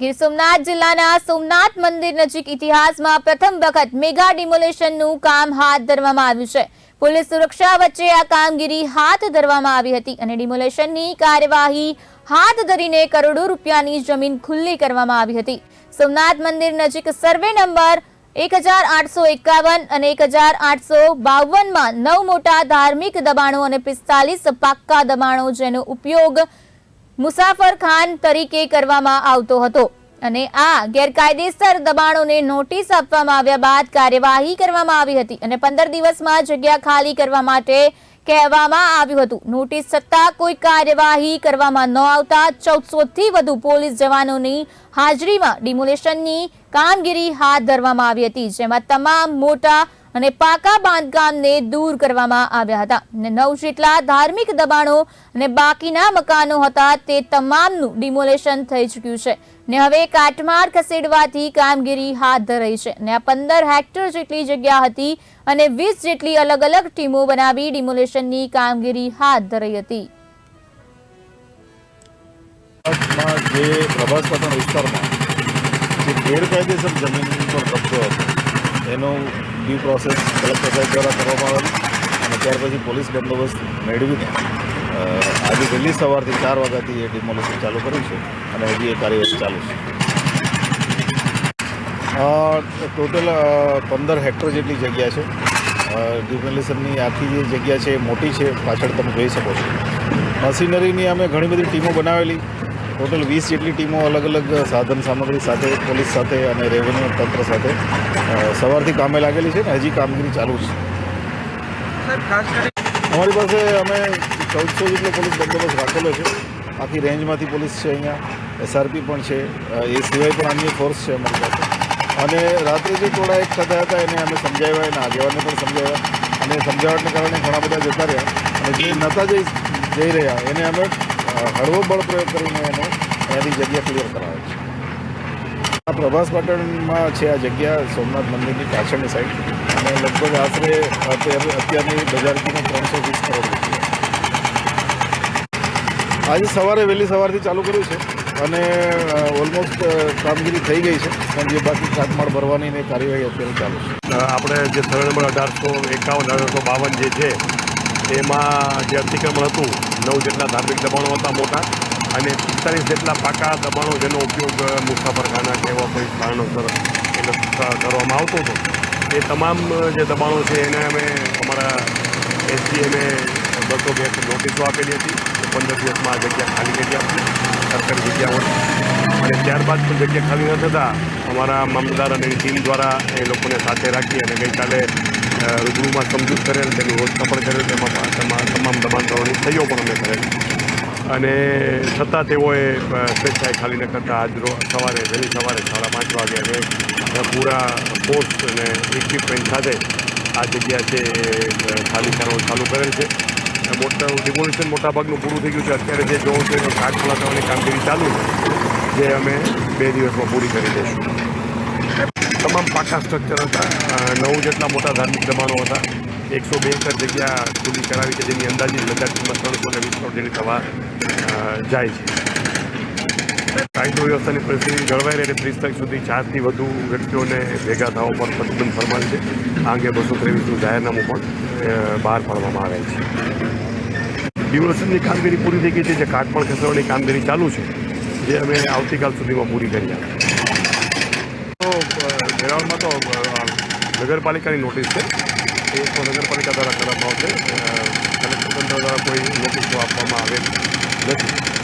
ગીર સોમનાથ જિલ્લાના સોમનાથ મંદિર નજીક ઇતિહાસમાં પ્રથમ વખત મેગા ડિમોલેશનનું કામ હાથ ધરવામાં આવ્યું છે. પોલીસ સુરક્ષા વચ્ચે આ કામગીરી હાથ ધરવામાં આવી હતી અને ડિમોલેશનની કાર્યવાહી હાથ ધરીને કરોડો રૂપિયાની જમીન ખુલ્લી કરવામાં આવી હતી. સોમનાથ મંદિર નજીક સર્વે નંબર એક હજાર આઠસો એકાવન અને એક હજાર આઠસો બાવનમાં નવ મોટા ધાર્મિક દબાણો અને પિસ્તાલીસ પાક્કા દબાણો જેનો ઉપયોગ મુસાફર ખાન તરીકે કરવામાં આવતો હતો અને આ ગેરકાયદેસર દબાણોને નોટિસ આપવામાં આવ્યા બાદ કાર્યવાહી કરવામાં આવી હતી અને પંદર દિવસમાં જગ્યા ખાલી કરવા માટે કહેવામાં આવ્યું હતું. નોટિસ છતાં કોઈ કાર્યવાહી કરવામાં ન આવતા ચૌદસોથી વધુ પોલીસ જવાનોની હાજરીમાં ડિમોલેશનની કામગીરી હાથ ધરવામાં આવી હતી, જેમાં તમામ મોટા અને પાકા બાંધકામને દૂર કરવામાં આવ્યા હતા. અને નવ જેટલા ધાર્મિક દબાણો અને બાકીના મકાનો હતા તે તમામનું ડિમોલેશન થઈ ચૂક્યું છે. ને હવે કાટમાળ ખસેડવાથી કામગીરી હાથ ધરાઈ છે. ને આ પંદર હેક્ટર જેટલી જગ્યા હતી અને વીસ જેટલી અલગ અલગ ટીમો બનાવી ડિમોલેશનની કામગીરી હાથ ધરાઈ હતી. જે પ્રભાસ પાટણ વિસ્તારમાં જે ગેરકાયદેસર જમીન પર કબજો હતો એનો ડ્યુ પ્રોસેસ કલેક્ટર સાહેબ દ્વારા કરવામાં આવેલ અને ત્યાર પછી પોલીસ બંદોબસ્ત મેળવીને આજે વહેલી સવારથી ચાર વાગ્યાથી એ ડિમોલેશન ચાલુ કર્યું છે અને હજી એ કાર્યવાહી ચાલુ છે. ટોટલ પંદર હેક્ટર જેટલી જગ્યા છે. ડિમોલેશનની આખી જે જગ્યા છે એ મોટી છે, પાછળ તમે જોઈ શકો છો. મશીનરીની અમે ઘણી બધી ટીમો બનાવેલી. ટોટલ વીસ જેટલી ટીમો અલગ અલગ સાધન સામગ્રી સાથે પોલીસ સાથે અને રેવન્યુ તંત્ર સાથે સવારથી કામે લાગેલી છે ને હજી કામગીરી ચાલુ છે. અમારી પાસે અમે ચૌદસો જેટલો પોલીસ બંદોબસ્ત રાખેલો છે. આખી રેન્જમાંથી પોલીસ છે અહીંયા એસઆરપી પણ છે એ સિવાય પણ અન્ય ફોર્સ છે અમારી પાસે. અને રાત્રે જે ટોળા એક થતા હતા એને અમે સમજાવ્યા એના આગેવાનને પણ સમજાવ્યા. અને સમજાવટને કારણે ઘણા બધા જતા રહ્યા. અને જે નહોતા જઈ જઈ રહ્યા એને અમે હળવો બળ પ્રયોગ કરીને એને એની જગ્યા ક્લિયર કરાવે છે. આ પ્રભાસ પાટણમાં છે આ જગ્યા, સોમનાથ મંદિરની પાછળની સાઈડ અને લગભગ આશરે અત્યારે અત્યારની બજાર કિંમત ત્રણસો વીસ કરોડ રૂપિયા. આજે સવારે વહેલી સવારથી ચાલુ કર્યું છે અને ઓલમોસ્ટ કામગીરી થઈ ગઈ છે. પણ જે બાકી કાટમાળ ભરવાની ને કાર્યવાહી અત્યારે ચાલુ છે. આપણે જે સરળ નંબર અઢારસો એકાવન, અઢારસો બાવન જે છે એમાં જે અતિક્રમણ હતું, નવ જેટલા ધાર્મિક દબાણો હતા મોટા અને પિસ્તાલીસ જેટલા પાકા દબાણો જેનો ઉપયોગ મુસાફરખાના કે એવા કોઈ કારણોસર એને કરવામાં આવતો હતો. એ તમામ જે દબાણો છે એને અમે અમારા એસડીએમે બસો બે નોટિસો આપેલી હતી પંદર દિવસમાં આ જગ્યા ખાલી કરી આપવી સરકારી જગ્યા હોય. અને ત્યારબાદ પણ જગ્યા ખાલી ન થતાં, અમારા મામલતદાર અને ટીમ દ્વારા એ લોકોને સાથે રાખી અને ગઈકાલે રૂબરૂમાં સમજૂત કરેલ તેનું વ્યવસ્થા પણ કરેલ, તેમાં તમામ દબાણ કરવાની સહીઓ પણ અમે કરેલ. અને છતાં તેઓએ સ્વેચ્છાએ ખાલી ન કરતા આજ સવારે, વહેલી સવારે સાડા પાંચ વાગે અમે પૂરા પોસ્ટ અને ઇક્વિપમેન્ટ સાથે આ જગ્યા છે એ ખાલી કરવાનું ચાલુ કરેલ છે. મોટા ડિમોલિશન મોટાભાગનું પૂરું થઈ ગયું છે. અત્યારે જે જોવું છે એનો કાટ ખોલાવવાની કામગીરી ચાલુ છે, જે અમે બે દિવસમાં પૂરી કરી દઈશું. તમામ પાકા સ્ટ્રક્ચર હતા. નવ જેટલા મોટા ધાર્મિક દબાણો હતા. એકસો બે એકર જગ્યા ખુલ્લી કરાવી છે, જેની અંદાજિત બજાર કિંમત ત્રણસો ને વીસ કરોડ જેટલી થવા જાય છે. કાયદો વ્યવસ્થાની પરિસ્થિતિ જળવાઈ રહે ત્રીસ તારીખ સુધી ચારથી વધુ વ્યક્તિઓને ભેગા થવા પર પ્રતિબંધ ફરમાવેલ છે. આ અંગે બસો ત્રેવીસનું જાહેરનામું પણ બહાર પાડવામાં આવેલ છે. ડિવોલ્યુશનની કામગીરી પૂરી થઈ ગઈ છે. જે કાટ પણ ખસેડવાની કામગીરી ચાલુ છે, જે અમે આવતીકાલ સુધીમાં પૂરી કરી આપીશું. વેરાવળમાં તો નગરપાલિકાની નોટિસ છે. એ તો નગરપાલિકા દ્વારા કરવામાં આવશે કલેક્ટર તંત્ર દ્વારા કોઈ નોટિસો આપવામાં આવે નથી.